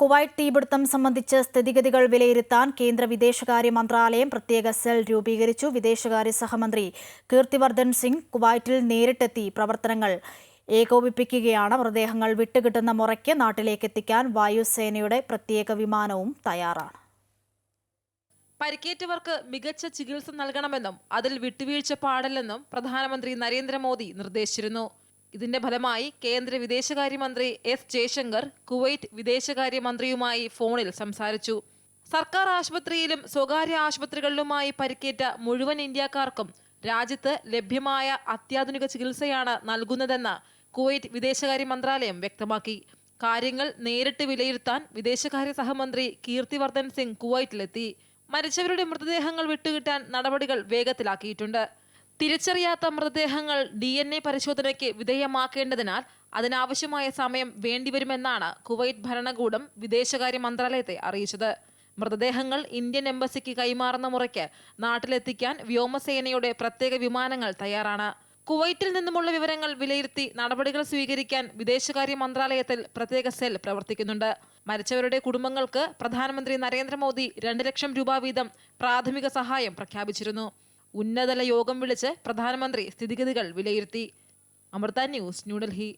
Kuwait തീപിടുത്തം സംബന്ധിച്ച് സ്ഥിതിഗതികൾ വിലയിരുത്താൻ കേന്ദ്ര വിദേശകാര്യ മന്ത്രാലയം പ്രത്യേക സെൽ രൂപീകരിച്ചു. വിദേശകാര്യ സഹമന്ത്രി കീർത്തിവർദ്ധൻ സിംഗ് കുവൈറ്റിൽ നേരിട്ടെത്തി പ്രവർത്തനങ്ങൾ ഏകോപിപ്പിക്കുകയാണ്. മൃതദേഹങ്ങൾ വിട്ടുകിട്ടുന്ന മുറയ്ക്ക് നാട്ടിലേക്ക് എത്തിക്കാൻ വായുസേനയുടെ പ്രത്യേക വിമാനവും തയ്യാറാണ്. പരിക്കേറ്റവർക്ക് മികച്ച ചികിത്സ നൽകണമെന്നും അതിൽ വിട്ടുവീഴ്ച പാടില്ലെന്നും പ്രധാനമന്ത്രി നരേന്ദ്രമോദി നിർദ്ദേശിച്ചിരുന്നു. ഇതിന്റെ ഫലമായി കേന്ദ്ര വിദേശകാര്യമന്ത്രി എസ് ജയശങ്കർ കുവൈറ്റ് വിദേശകാര്യമന്ത്രിയുമായി ഫോണിൽ സംസാരിച്ചു. സർക്കാർ ആശുപത്രിയിലും സ്വകാര്യ ആശുപത്രികളിലുമായി പരിക്കേറ്റ മുഴുവൻ ഇന്ത്യക്കാർക്കും രാജ്യത്ത് ലഭ്യമായ അത്യാധുനിക ചികിത്സയാണ് നൽകുന്നതെന്ന് കുവൈറ്റ് വിദേശകാര്യ മന്ത്രാലയം വ്യക്തമാക്കി. കാര്യങ്ങൾ നേരിട്ട് വിലയിരുത്താൻ വിദേശകാര്യ സഹമന്ത്രി കീർത്തിവർദ്ധൻ സിംഗ് കുവൈറ്റിലെത്തി. മരിച്ചവരുടെ മൃതദേഹങ്ങൾ വിട്ടുകിട്ടാൻ നടപടികൾ വേഗത്തിലാക്കിയിട്ടുണ്ട്. തിരിച്ചറിയാത്ത മൃതദേഹങ്ങൾ ഡി എൻ എ പരിശോധനയ്ക്ക് വിധേയമാക്കേണ്ടതിനാൽ അതിനാവശ്യമായ സമയം വേണ്ടിവരുമെന്നാണ് കുവൈറ്റ് ഭരണകൂടം വിദേശകാര്യ മന്ത്രാലയത്തെ അറിയിച്ചത്. മൃതദേഹങ്ങൾ ഇന്ത്യൻ എംബസിക്ക് കൈമാറുന്ന മുറയ്ക്ക് നാട്ടിലെത്തിക്കാൻ വ്യോമസേനയുടെ പ്രത്യേക വിമാനങ്ങൾ തയ്യാറാണ്. കുവൈറ്റിൽ നിന്നുമുള്ള വിവരങ്ങൾ വിലയിരുത്തി നടപടികൾ സ്വീകരിക്കാൻ വിദേശകാര്യ മന്ത്രാലയത്തിൽ പ്രത്യേക സെൽ പ്രവർത്തിക്കുന്നുണ്ട്. മരിച്ചവരുടെ കുടുംബങ്ങൾക്ക് പ്രധാനമന്ത്രി നരേന്ദ്രമോദി രണ്ട് ലക്ഷം രൂപ വീതം പ്രാഥമിക സഹായം പ്രഖ്യാപിച്ചിരുന്നു. ഉന്നതതല യോഗം വിളിച്ച് പ്രധാനമന്ത്രി സ്ഥിതിഗതികൾ വിലയിരുത്തി. അമൃത ന്യൂസ് ന്യൂഡൽഹി.